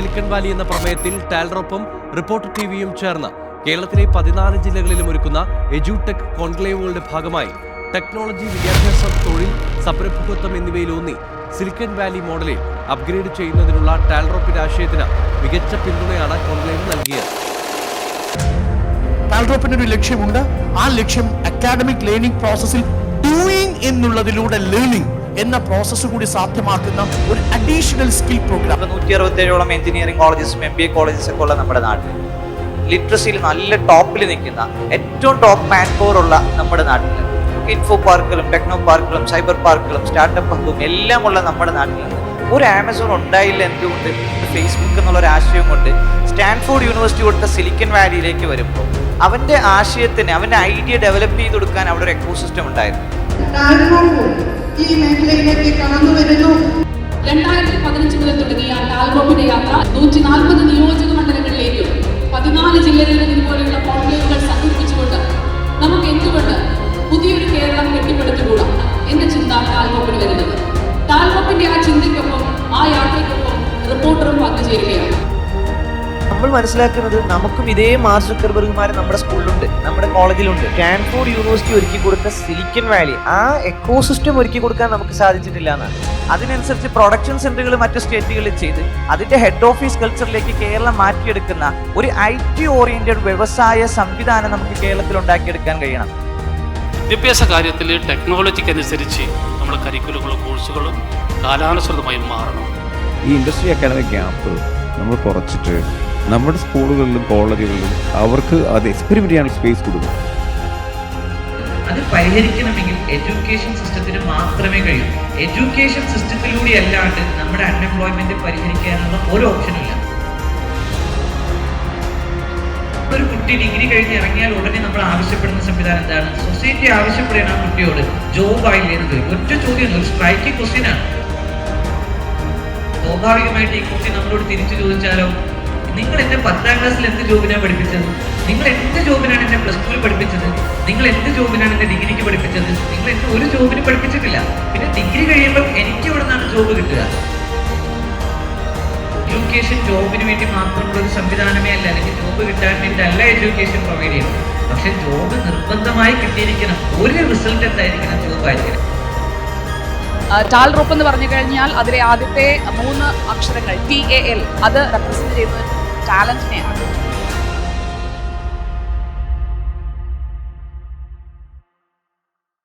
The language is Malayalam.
സിലിക്കൺ വാലി എന്ന പ്രമേയത്തിൽ ടാലറൊപ്പം റിപ്പോർട്ടർ ടിവിയും ചേർന്ന് കേരളത്തിലെ പതിനാല് ജില്ലകളിലും ഒരുക്കുന്ന എജ്യൂടെക് കോൺക്ലേവുകളുടെ ഭാഗമായി ടെക്നോളജി വിദ്യാഭ്യാസം തൊഴിൽ സംരംഭകത്വം എന്നിവയിലൂന്നി സിലിക്കൺ വാലി മോഡലിൽ അപ്ഗ്രേഡ് ചെയ്യുന്നതിനുള്ള ടാലറോപ്പിന്റെ ആശയത്തിന് മികച്ച പിന്തുണയാണ് കോൺക്ലേവ് നൽകിയത്. പാൽഡ്രോപ്പിന് ഒരു ലക്ഷ്യമുണ്ട്. ആ ലക്ഷ്യം അക്കാഡമിക് ലേണിംഗ് പ്രോസസ്സിൽ ഡൂയിങ് എന്നുള്ളതിലൂടെ ലേണിംഗ് എന്ന പ്രോസസ്സ് കൂടി സാധ്യമാക്കുന്ന ഒരു അഡീഷണൽ സ്കിൽ പ്രോഗ്രാം നൂറ്റി അറുപത്തേഴോളം എഞ്ചിനീയറിംഗ് കോളേജസും എം ബി എ കോളേജസ് ഒക്കെ ഉള്ള നമ്മുടെ നാട്ടിൽ ലിറ്ററസിയിൽ നല്ല ടോപ്പിൽ നിൽക്കുന്ന ഏറ്റവും ടോപ്പ് മാൻ പവർ ഉള്ള നമ്മുടെ നാട്ടിൽ ഇൻഫോ പാർക്കുകളും ടെക്നോ പാർക്കുകളും സൈബർ പാർക്കുകളും സ്റ്റാർട്ടപ്പ് ഹബും എല്ലാം ഉള്ള നമ്മുടെ നാട്ടിൽ നിന്ന് ഒരു ആമസോൺ ഉണ്ടായില്ല എന്തുകൊണ്ട്? ഫേസ്ബുക്ക് എന്നുള്ള ഒരു ആശയം കൊണ്ട് സ്റ്റാൻഫോർഡ് യൂണിവേഴ്സിറ്റി കൊടുത്ത സിലിക്കൻ വാലിയിലേക്ക് വരുമ്പോൾ അവന്റെ ആശയത്തിന് അവന്റെ ഐഡിയ ഡെവലപ്പ് ചെയ്ത് കൊടുക്കാൻ അവിടെ ഒരു എക്കോസിസ്റ്റം ഉണ്ടായിരുന്നു. ഈ മേഖലയിലേക്ക് കടന്നു വരുന്നു. രണ്ടായിരത്തി പതിനഞ്ച് മുതൽ തുടങ്ങിയ ലാൽബോബിന്റെ യാത്ര നൂറ്റി നാൽപ്പത് നിയോജക മണ്ഡലങ്ങളിലേക്കും പതിനാല് ജില്ലകളിലും ഇതുപോലെയുള്ള കോൺക്ലേവുകൾ സംഘടിപ്പിച്ചുകൊണ്ട് നമുക്ക് എന്തുകൊണ്ട് പുതിയൊരു കേരളം കെട്ടിപ്പടുത്തുകൂടാ എന്ന ചിന്ത ലാൽബോബിന് വരുന്നത്? ലാൽബോബിന്റെ ആ ചിന്തയ്ക്കൊപ്പം ആ യാത്രയ്ക്കൊപ്പം റിപ്പോർട്ടറും പങ്കുചേരുകയാണ്. നമ്മൾ മനസ്സിലാക്കുന്നത് നമുക്കും ഇതേ മാർക്ക് സുക്കർബർഗുമാർ നമ്മുടെ സ്കൂളിലുണ്ട് നമ്മുടെ കോളേജിലുണ്ട്. സ്റ്റാൻഫോർഡ് യൂണിവേഴ്സിറ്റി ഒരുക്കി കൊടുത്ത സിലിക്കൺ വാലി ആ എക്കോസിസ്റ്റം ഒരുക്കി കൊടുക്കാൻ നമുക്ക് സാധിച്ചിട്ടില്ല എന്നാണ്. അതിനനുസരിച്ച് പ്രൊഡക്ഷൻ സെന്ററുകൾ മറ്റ് സ്റ്റേറ്റുകളിൽ ചെയ്ത് അതിന്റെ ഹെഡ് ഓഫീസ് കൾച്ചറിലേക്ക് കേരളം മാറ്റിയെടുക്കുന്ന ഒരു ഐ ടി ഓറിയന്റഡ് വ്യവസായ സംവിധാനം നമുക്ക് കേരളത്തിൽ ഉണ്ടാക്കിയെടുക്കാൻ കഴിയണം. വിദ്യാഭ്യാസ കാര്യത്തിൽ ടെക്നോളജിക്കനുസരിച്ച് നമ്മുടെ കരിക്കുലങ്ങളും കോഴ്സുകളും കാലാനുസൃതമായി മാറണം. ഈ ഇൻഡസ്ട്രി അക്കാഡമിക് ഗ്യാപ്പ് നമ്മൾ കുറച്ചിട്ട് നമ്മുടെ സ്കൂളുകളിലും കോളേജുകളിലും അവർക്ക് അത് എക്സ്പെരിമെന്റ് ചെയ്യാനുള്ള സ്പേസ് കൊടുക്കും. അത് പരിഹരിക്കണമെങ്കിൽ എഡ്യൂക്കേഷൻ സിസ്റ്റത്തിന് മാത്രമേ കഴിയൂ. എഡ്യൂക്കേഷൻ സിസ്റ്റത്തിലൂടെ അല്ലാണ്ട് നമ്മുടെ അൺഎംപ്ലോയ്മെന്റ് പരിഹരിക്കാനുള്ള ഒരു ഓപ്ഷനും ഇല്ല. ഒരു കുട്ടി ഡിഗ്രി കഴിഞ്ഞ് ഇറങ്ങിയാൽ ഉടനെ നമ്മൾ ആവശ്യപ്പെടുന്ന സംവിധാനം എന്താണ്? സൊസൈറ്റി ആവശ്യപ്പെടുകയാണ് ആ കുട്ടിയോട് ജോബ് ആയില്ലേ എന്ന് ചോദിക്കും. ഒറ്റ ചോദ്യം ഒരു സ്ട്രൈക്കിംഗ് ക്വസ്റ്റ്യൻ ആണ്. സ്വാഭാവികമായിട്ട് ഈ കുട്ടി നമ്മളോട് തിരിച്ചു ചോദിച്ചാലോ? നിങ്ങൾ എന്നെ പത്താം ക്ലാസ്സിൽ എന്ത് ജോബിനാണ് പഠിപ്പിച്ചത്? നിങ്ങൾ എന്ത് ജോബിനാണ് എന്നെ പ്ലസ് ടുവിൽ പഠിപ്പിച്ചത്? നിങ്ങൾ എന്ത് ജോബിനാണ് എന്നെ ഡിഗ്രിക്ക് പഠിപ്പിച്ചത്? നിങ്ങൾ എന്നെ ഒരു ജോബിന് പഠിപ്പിച്ചിട്ടില്ല. പിന്നെ ഡിഗ്രി കഴിയുമ്പോൾ എനിക്ക് ഇവിടെ നിന്നാണ് ജോബ് കിട്ടുക? എഡ്യൂക്കേഷൻ ജോബിന് വേണ്ടി മാത്രമുള്ള ഒരു സംവിധാനമേ അല്ല. അല്ലെങ്കിൽ ജോബ് കിട്ടാൻ വേണ്ടി അല്ല എഡ്യൂക്കേഷൻ പ്രൊവൈഡ് ചെയ്യുന്നത്. പക്ഷെ ജോബ് നിർബന്ധമായി കിട്ടിയിരിക്കണം. ഒരു റിസൾട്ട് എന്തായിരിക്കണം ജോബ് ആയിരിക്കണം? ടാൽ റോപ്പ് എന്ന് പറഞ്ഞു കഴിഞ്ഞാൽ അതിലെ ആദ്യത്തെ മൂന്ന് അക്ഷരങ്ങൾ ടി എ എൽ അത് റെപ്രസെന്റ് ചെയ്യുന്നത് చాలా స్నేహం